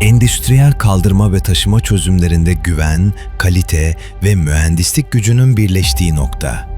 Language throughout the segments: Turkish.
Endüstriyel kaldırma ve taşıma çözümlerinde güven, kalite ve mühendislik gücünün birleştiği nokta.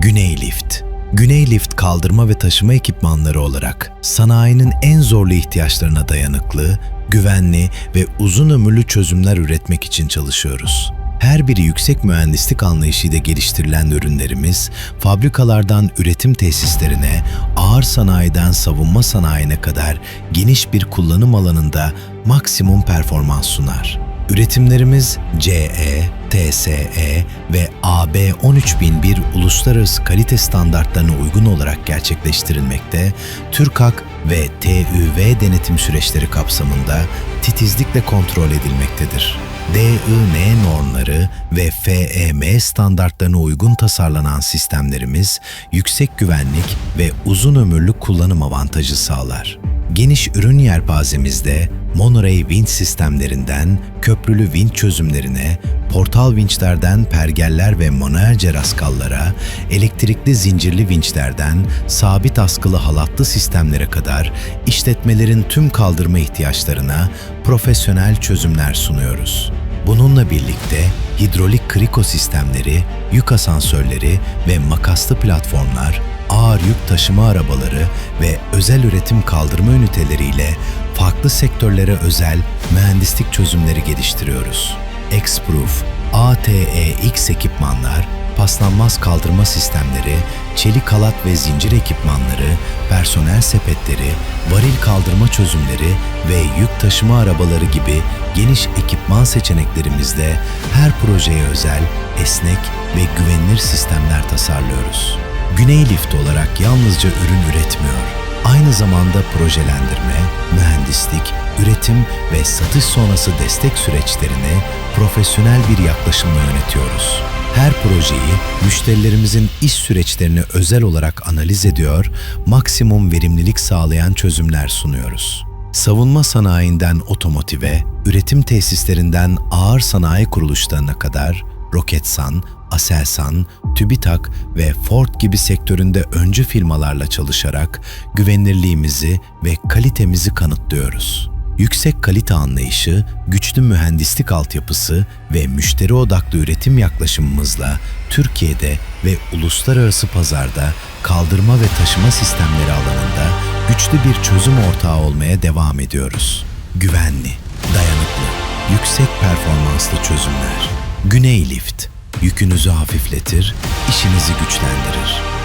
Güney Lift. Güney kaldırma ve taşıma ekipmanları olarak sanayinin en zorlu ihtiyaçlarına dayanıklı, güvenli ve uzun ömürlü çözümler üretmek için çalışıyoruz. Her biri yüksek mühendislik anlayışıyla geliştirilen ürünlerimiz, fabrikalardan üretim tesislerine, ağır sanayiden savunma sanayine kadar geniş bir kullanım alanında maksimum performans sunar. Üretimlerimiz CE, TSE ve AB 13001 uluslararası kalite standartlarına uygun olarak gerçekleştirilmekte, TÜRKAK ve TÜV denetim süreçleri kapsamında titizlikle kontrol edilmektedir. DIN normları ve FEM standartlarına uygun tasarlanan sistemlerimiz yüksek güvenlik ve uzun ömürlü kullanım avantajı sağlar. Geniş ürün yelpazemizde monoray winch sistemlerinden köprülü winch çözümlerine, portal vinçlerden pergeller ve manuel ceraskallara, elektrikli zincirli vinçlerden sabit askılı halatlı sistemlere kadar işletmelerin tüm kaldırma ihtiyaçlarına profesyonel çözümler sunuyoruz. Bununla birlikte hidrolik kriko sistemleri, yük asansörleri ve makaslı platformlar, ağır yük taşıma arabaları ve özel üretim kaldırma üniteleriyle farklı sektörlere özel mühendislik çözümleri geliştiriyoruz. X-Proof, ATEX ekipmanlar, paslanmaz kaldırma sistemleri, çelik halat ve zincir ekipmanları, personel sepetleri, varil kaldırma çözümleri ve yük taşıma arabaları gibi geniş ekipman seçeneklerimizde her projeye özel, esnek ve güvenilir sistemler tasarlıyoruz. Güney Lift olarak yalnızca ürün üretmiyor, aynı zamanda projelendirme, mühendislik, üretim ve satış sonrası destek süreçlerini profesyonel bir yaklaşımla yönetiyoruz. Her projeyi müşterilerimizin iş süreçlerini özel olarak analiz ediyor, maksimum verimlilik sağlayan çözümler sunuyoruz. Savunma sanayinden otomotive, üretim tesislerinden ağır sanayi kuruluşlarına kadar Roketsan, Aselsan, TÜBİTAK ve Ford gibi sektöründe öncü firmalarla çalışarak güvenilirliğimizi ve kalitemizi kanıtlıyoruz. Yüksek kalite anlayışı, güçlü mühendislik altyapısı ve müşteri odaklı üretim yaklaşımımızla Türkiye'de ve uluslararası pazarda kaldırma ve taşıma sistemleri alanında güçlü bir çözüm ortağı olmaya devam ediyoruz. Güvenli, dayanıklı, yüksek performanslı çözümler. Güney Lift, yükünüzü hafifletir, işinizi güçlendirir.